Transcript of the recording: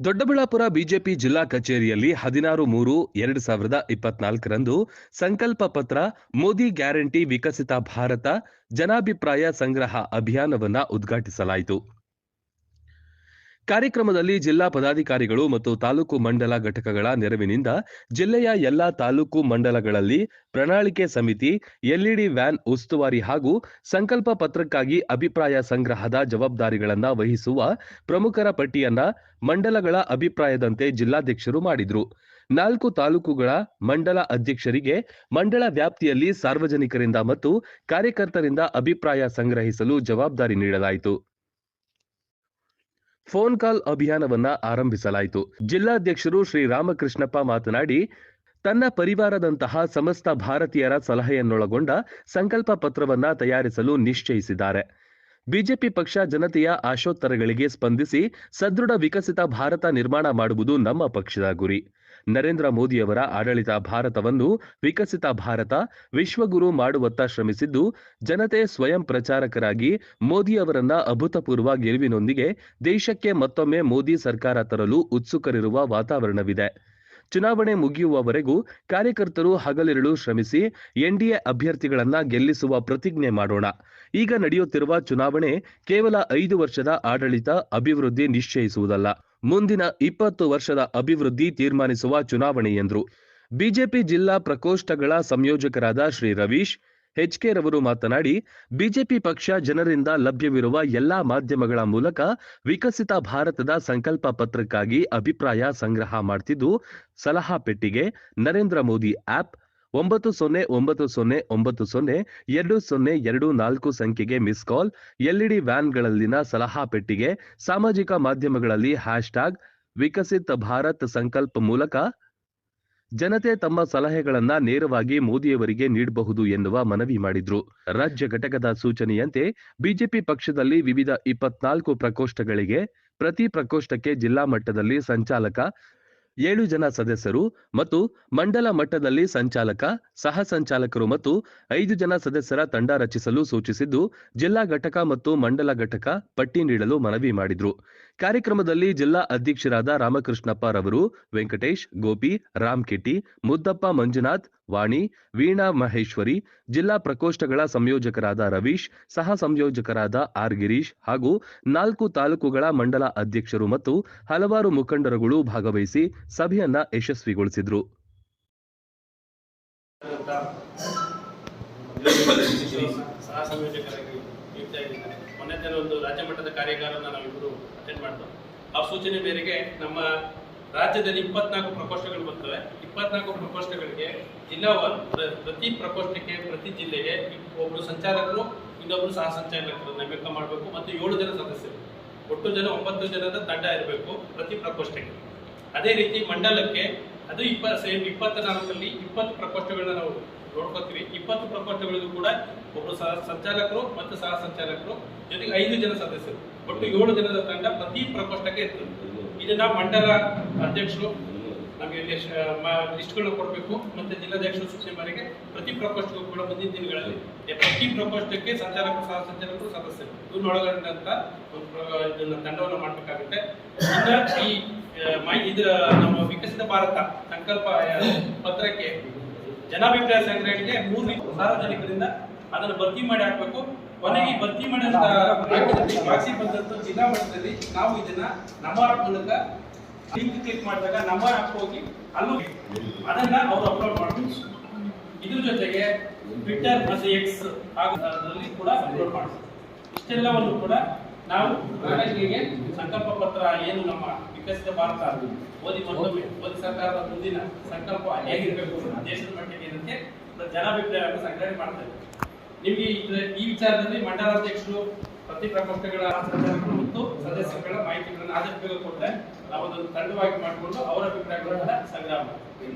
Doddaballapura BJP ಜಿಲ್ಲಾ ಕಚೇರಿಯಲ್ಲಿ ಹದಿನಾರು ಮೂರು ಎರಡು ಸಾವಿರದ ಇಪ್ಪತ್ನಾಲ್ಕರಂದು ಸಂಕಲ್ಪ ಪತ್ರ, ಮೋದಿ ಗ್ಯಾರಂಟಿ ವಿಕಸಿತ ಭಾರತ, ಜನಾಭಿಪ್ರಾಯ ಸಂಗ್ರಹ ಅಭಿಯಾನವನ್ನ ಉದ್ಘಾಟಿಸಲಾಯಿತು. ಕಾರ್ಯಕ್ರಮದಲ್ಲಿ ಜಿಲ್ಲಾ ಪದಾಧಿಕಾರಿಗಳು ಮತ್ತು ತಾಲೂಕು ಮಂಡಲ ಘಟಕಗಳ ನೆರವಿನಿಂದ ಜಿಲ್ಲೆಯ ಎಲ್ಲಾ ತಾಲೂಕು ಮಂಡಲಗಳಲ್ಲಿ ಪ್ರಣಾಳಿಕೆ ಸಮಿತಿ, ಎಲ್ಇಡಿ ವ್ಯಾನ್ ಉಸ್ತುವಾರಿ ಹಾಗೂ ಸಂಕಲ್ಪ ಪತ್ರಕ್ಕಾಗಿ ಅಭಿಪ್ರಾಯ ಸಂಗ್ರಹದ ಜವಾಬ್ದಾರಿಗಳನ್ನ ವಹಿಸುವ ಪ್ರಮುಖರ ಪಟ್ಟಿಯನ್ನ ಮಂಡಲಗಳ ಅಭಿಪ್ರಾಯದಂತೆ ಜಿಲ್ಲಾಧ್ಯಕ್ಷರು ಮಾಡಿದ್ರು. ನಾಲ್ಕು ತಾಲೂಕುಗಳ ಮಂಡಲ ಅಧ್ಯಕ್ಷರಿಗೆ ಮಂಡಳ ವ್ಯಾಪ್ತಿಯಲ್ಲಿ ಸಾರ್ವಜನಿಕರಿಂದ ಮತ್ತು ಕಾರ್ಯಕರ್ತರಿಂದ ಅಭಿಪ್ರಾಯ ಸಂಗ್ರಹಿಸಲು ಜವಾಬ್ದಾರಿ ನೀಡಲಾಯಿತು. ಫೋನ್ ಕಾಲ್ ಅಭಿಯಾನವನ್ನ ಆರಂಭಿಸಲಾಯಿತು. ಜಿಲ್ಲಾಧ್ಯಕ್ಷರು ಶ್ರೀ ರಾಮಕೃಷ್ಣಪ್ಪ ಮಾತನಾಡಿ, ತನ್ನ ಪರಿವಾರದಂತಹ ಸಮಸ್ತ ಭಾರತೀಯರ ಸಲಹೆಯನ್ನೊಳಗೊಂಡ ಸಂಕಲ್ಪ ಪತ್ರವನ್ನ ತಯಾರಿಸಲು ನಿಶ್ಚಯಿಸಿದ್ದಾರೆ. ಬಿಜೆಪಿ ಪಕ್ಷ ಜನತೆಯ ಆಶೋತ್ತರಗಳಿಗೆ ಸ್ಪಂದಿಸಿ, ಸದೃಢ ವಿಕಸಿತ ಭಾರತ ನಿರ್ಮಾಣ ಮಾಡುವುದು ನಮ್ಮ ಪಕ್ಷದ ಗುರಿ. ನರೇಂದ್ರ ಮೋದಿಯವರ ಆಡಳಿತ ಭಾರತವನ್ನು ವಿಕಸಿತ ಭಾರತ, ವಿಶ್ವಗುರು ಮಾಡುವತ್ತ ಶ್ರಮಿಸಿದ್ದು, ಜನತೆ ಸ್ವಯಂ ಪ್ರಚಾರಕರಾಗಿ ಮೋದಿಯವರನ್ನ ಅಭೂತಪೂರ್ವ ಗೆಲುವಿನೊಂದಿಗೆ ದೇಶಕ್ಕೆ ಮತ್ತೊಮ್ಮೆ ಮೋದಿ ಸರ್ಕಾರ ತರಲು ಉತ್ಸುಕರಿರುವ ವಾತಾವರಣವಿದೆ. ಚುನಾವಣೆ ಮುಗಿಯುವವರೆಗೂ ಕಾರ್ಯಕರ್ತರು ಹಗಲಿರುಳು ಶ್ರಮಿಸಿ ಎನ್ಡಿಎ ಅಭ್ಯರ್ಥಿಗಳನ್ನ ಗೆಲ್ಲಿಸುವ ಪ್ರತಿಜ್ಞೆ ಮಾಡೋಣ. ಈಗ ನಡೆಯುತ್ತಿರುವ ಚುನಾವಣೆ ಕೇವಲ ಐದು ವರ್ಷದ ಆಡಳಿತ ಅಭಿವೃದ್ಧಿ ನಿಶ್ಚಯಿಸುವುದಲ್ಲ. ಮುಂದಿನ ಇಪ್ಪತ್ತು ವರ್ಷದ ಅಭಿವೃದ್ಧಿ ತೀರ್ಮಾನಿಸುವ ಚುನಾವಣೆ ಎಂದರು. ಬಿಜೆಪಿ ಜಿಲ್ಲಾ ಪ್ರಕೋಷ್ಠಗಳ ಸಂಯೋಜಕರಾದ ಶ್ರೀ ರವೀಶ್ ಎಚ್ಕೆ ರವರು ಮಾತನಾಡಿ, ಬಿಜೆಪಿ ಪಕ್ಷ ಜನರಿಂದ ಲಭ್ಯವಿರುವ ಎಲ್ಲಾ ಮಾಧ್ಯಮಗಳ ಮೂಲಕ ವಿಕಸಿತ ಭಾರತದ ಸಂಕಲ್ಪ ಪತ್ರಕ್ಕಾಗಿ ಅಭಿಪ್ರಾಯ ಸಂಗ್ರಹ ಮಾಡ್ತಿದ್ದು, ಸಲಹಾ ಪೆಟ್ಟಿಗೆ, ನರೇಂದ್ರ ಮೋದಿ ಆಪ್ ಒಂಬತ್ತು ಸೊನ್ನೆ ಒಂಬತ್ತು ಸೊನ್ನೆ ಒಂಬತ್ತು ಸೊನ್ನೆ, ಎರಡು ಸೊನ್ನೆ, ಎರಡು ನಾಲ್ಕು ಸಂಖ್ಯೆಗೆ ಮಿಸ್ ಕಾಲ್ ಎಲ್ಇಡಿ ವ್ಯಾನ್ಗಳಲ್ಲಿನ ಸಲಹಾ ಪೆಟ್ಟಿಗೆ, ಸಾಮಾಜಿಕ ಮಾಧ್ಯಮಗಳಲ್ಲಿ ಹ್ಯಾಶ್ ಟ್ಯಾಗ್ ವಿಕಸಿತ್ ಭಾರತ್ ಸಂಕಲ್ಪ ಮೂಲಕ. ಜನತೆ ತಮ್ಮ ಸಲಹೆಗಳನ್ನ ನೇರವಾಗಿ ಮೋದಿಯವರಿಗೆ ನೀಡಬಹುದು ಎನ್ನುವ ಮನವಿ ಮಾಡಿದ್ರು. ರಾಜ್ಯ ಘಟಕದ ಸೂಚನೆಯಂತೆ ಬಿಜೆಪಿ ಪಕ್ಷದಲ್ಲಿ ವಿವಿಧ ಇಪ್ಪತ್ನಾಲ್ಕು ಪ್ರಕೋಷ್ಠಗಳಿಗೆ, ಪ್ರತಿ ಪ್ರಕೋಷ್ಠಕ್ಕೆ ಜಿಲ್ಲಾ ಮಟ್ಟದಲ್ಲಿ ಸಂಚಾಲಕ ಏಳು ಜನ ಸದಸ್ಯರು ಮತ್ತು ಮಂಡಲ ಮಟ್ಟದಲ್ಲಿ ಸಂಚಾಲಕ, ಸಹ ಸಂಚಾಲಕರು ಮತ್ತು ಐದು ಜನ ಸದಸ್ಯರ ತಂಡ ರಚಿಸಲು ಸೂಚಿಸಿದ್ದು, ಜಿಲ್ಲಾ ಘಟಕ ಮತ್ತು ಮಂಡಲ ಘಟಕ ಪಟ್ಟಿ ನೀಡಲು ಮನವಿ ಮಾಡಿದ್ರು. ಕಾರ್ಯಕ್ರಮದಲ್ಲಿ ಜಿಲ್ಲಾ ಅಧ್ಯಕ್ಷರಾದ ರಾಮಕೃಷ್ಣಪ್ಪ ರವರು, ವೆಂಕಟೇಶ್, ಗೋಪಿ ರಾಮ್ ಕಿಟ್ಟಿ ಮುದ್ದಪ್ಪ ಮಂಜುನಾಥ್, ವಾಣಿ, ವೀಣಾ ಮಹೇಶ್ವರಿ, ಜಿಲ್ಲಾ ಪ್ರಕೋಷ್ಠಗಳ ಸಂಯೋಜಕರಾದ ರವೀಶ್, ಸಹ ಸಂಯೋಜಕರಾದ ಆರ್ ಗಿರೀಶ್ ಹಾಗೂ ನಾಲ್ಕು ತಾಲೂಕುಗಳ ಮಂಡಲ ಅಧ್ಯಕ್ಷರು ಮತ್ತು ಹಲವಾರು ಮುಖಂಡರುಗಳು ಭಾಗವಹಿಸಿ ಸಭೆಯನ್ನ ಯಶಸ್ವಿಗೊಳಿಸಿದ್ರು. ಮೊನ್ನೆ ಒಂದು ರಾಜ್ಯ ಮಟ್ಟದ ನಾವಿಬ್ಬರು ಅಟೆಂಡ್ ಆ ಸೂಚನೆ ಮೇರೆಗೆ ನಮ್ಮ ರಾಜ್ಯದಲ್ಲಿ ಇಪ್ಪತ್ನಾಲ್ಕು ಪ್ರಕೋಷ್ಠಗಳು ಬರ್ತವೆ ಇಪ್ಪತ್ನಾಲ್ಕು ಪ್ರಕೋಷ್ಠಗಳಿಗೆ ಪ್ರ- ಪ್ರತಿ ಪ್ರಕೋಷ್ಠಕ್ಕೆ ಪ್ರತಿ ಜಿಲ್ಲೆಗೆ ಒಬ್ಬರು ಸಂಚಾಲಕರು ಇನ್ನೊಬ್ಬರು ಸಹ ಸಂಚಾಲಕರು ನೇಮಕ ಮಾಡಬೇಕು ಮತ್ತು ಏಳು ಜನ ಸದಸ್ಯರು ಒಟ್ಟು ಜನ ಒಂಬತ್ತು ಜನದ ತಂಡ ಇರಬೇಕು ಪ್ರತಿ ಪ್ರಕೋಷ್ಠಕ್ಕೆ ಅದೇ ರೀತಿ ಮಂಡಲಕ್ಕೆ ಅದು ಇಪ್ಪ ಸೇಮ್ ಇಪ್ಪತ್ತ ನಾಲ್ಕರಲ್ಲಿ ಇಪ್ಪತ್ತು ಪ್ರಕೋಷ್ಠಗಳನ್ನ ನಾವು ನೋಡ್ಕೋತೀವಿ. ಇಪ್ಪತ್ತು ಪ್ರಕೋಷ್ಠಗಳಿಗೂ ಕೂಡ ಒಬ್ಬರು ಸಹ ಸಂಚಾಲಕರು ಮತ್ತು ಸಹ ಸಂಚಾಲಕರು ಜೊತೆಗೆ ಐದು ಜನ ಸದಸ್ಯರು. ಒಟ್ಟು ಏಳು ಜನದ ತಂಡ ಪ್ರತಿ ಪ್ರಕೋಷ್ಠಕ್ಕೆ ಇರ್ತದೆ. ಇದನ್ನ ಮಂಡಲ ಅಧ್ಯಕ್ಷರು ನಮಗೆ ಲಿಸ್ಟ್ಗಳನ್ನ ಕೊಡಬೇಕು ಮತ್ತೆ ಜಿಲ್ಲಾಧ್ಯಕ್ಷರು ಸೂಚನೆ ಮೇರೆಗೆ ಪ್ರತಿ ಪ್ರಕೋಷ್ಠಕ್ಕೂ ಕೂಡ ಮುಂದಿನ ದಿನಗಳಲ್ಲಿ ಪ್ರತಿ ಪ್ರಕೋಷ್ಠಕ್ಕೆ ಸಂಚಾಲಕರು, ಸಹ ಸಂಚಾಲಕರು ಸದಸ್ಯರು. ಇವ್ರನ್ನೊಳಗೊಂಡಂತ ಒಂದು ಇದನ್ನ ತಂಡವನ್ನು ಮಾಡಬೇಕಾಗುತ್ತೆ. ಈ ಇದರ ನಮ್ಮ ವಿಕಸಿತ ಭಾರತ ಸಂಕಲ್ಪ ಪತ್ರಕ್ಕೆ ಜನಾಭಿಪ್ರಾಯ ಸಂಗ್ರಹಣೆಗೆ ಮೂರು ಸಾರ್ವಜನಿಕರಿಂದ ಅದನ್ನು ಭರ್ತಿ ಮಾಡಿ ಹಾಕಬೇಕು. ಕೊನೆಗೆ ಭರ್ತಿ ಮಾಡಿದ ಹಾಕಿದಲ್ಲಿ ಬಂದದ್ದು ಜಿಲ್ಲಾ ಮಟ್ಟದಲ್ಲಿ ನಾವು ಇದನ್ನ ನಮ್ಮ ಮೂಲಕ ಲಿಂಕ್ ಕ್ಲಿಕ್ ಮಾಡಿದಾಗ ನಮ್ಮ ಆಪ್ ಹೋಗಿ ಅಲ್ಲೂ ಅದನ್ನ ಅವರು ಅಪ್ಲೋಡ್ ಮಾಡಬೇಕು ಇದ್ರ ಜೊತೆಗೆ ಮತ್ತೆ ಎಕ್ಸ್ ಹಾಗೂ ಕೂಡ ಅಪ್ಲೋಡ್ ಮಾಡಬೇಕು ಇಷ್ಟೆಲ್ಲವನ್ನು ಕೂಡ ನಾವು ನಾಗರಿಕರಿಗೆ ಸಂಕಲ್ಪ ಪತ್ರ ಏನು ನಮ್ಮ ವಿಕಸಿತ ಭಾರತ ಮೋದಿ ಮತ್ತೊಮ್ಮೆ ಮೋದಿ ಸರ್ಕಾರದ ಮುಂದಿನ ಸಂಕಲ್ಪ ಹೇಗಿರಬೇಕು ದೇಶದ ಮಟ್ಟಿಗೆ ಏನಂತೆ ಜನಾಭಿಪ್ರಾಯವನ್ನು ಸಂಗ್ರಹಣೆ ಮಾಡ್ತಾರೆ ನಿಮಗೆ ಈ ವಿಚಾರದಲ್ಲಿ ಮಂಡಲಾಧ್ಯಕ್ಷರು ಪ್ರತಿ ಪ್ರಕೋಷ್ಠಗಳ ಮತ್ತು ಸದಸ್ಯರುಗಳ ಮಾಹಿತಿಗಳನ್ನು ಆದಷ್ಟು ಬೇಗ ಕೊಟ್ಟರೆ ನಾವು ಅದನ್ನು ತಂಡವಾಗಿ ಮಾಡಿಕೊಂಡು ಅವರ ಅಭಿಪ್ರಾಯಗಳನ್ನು ಸಂಗ್ರಹ ಮಾಡ್ತೀವಿ.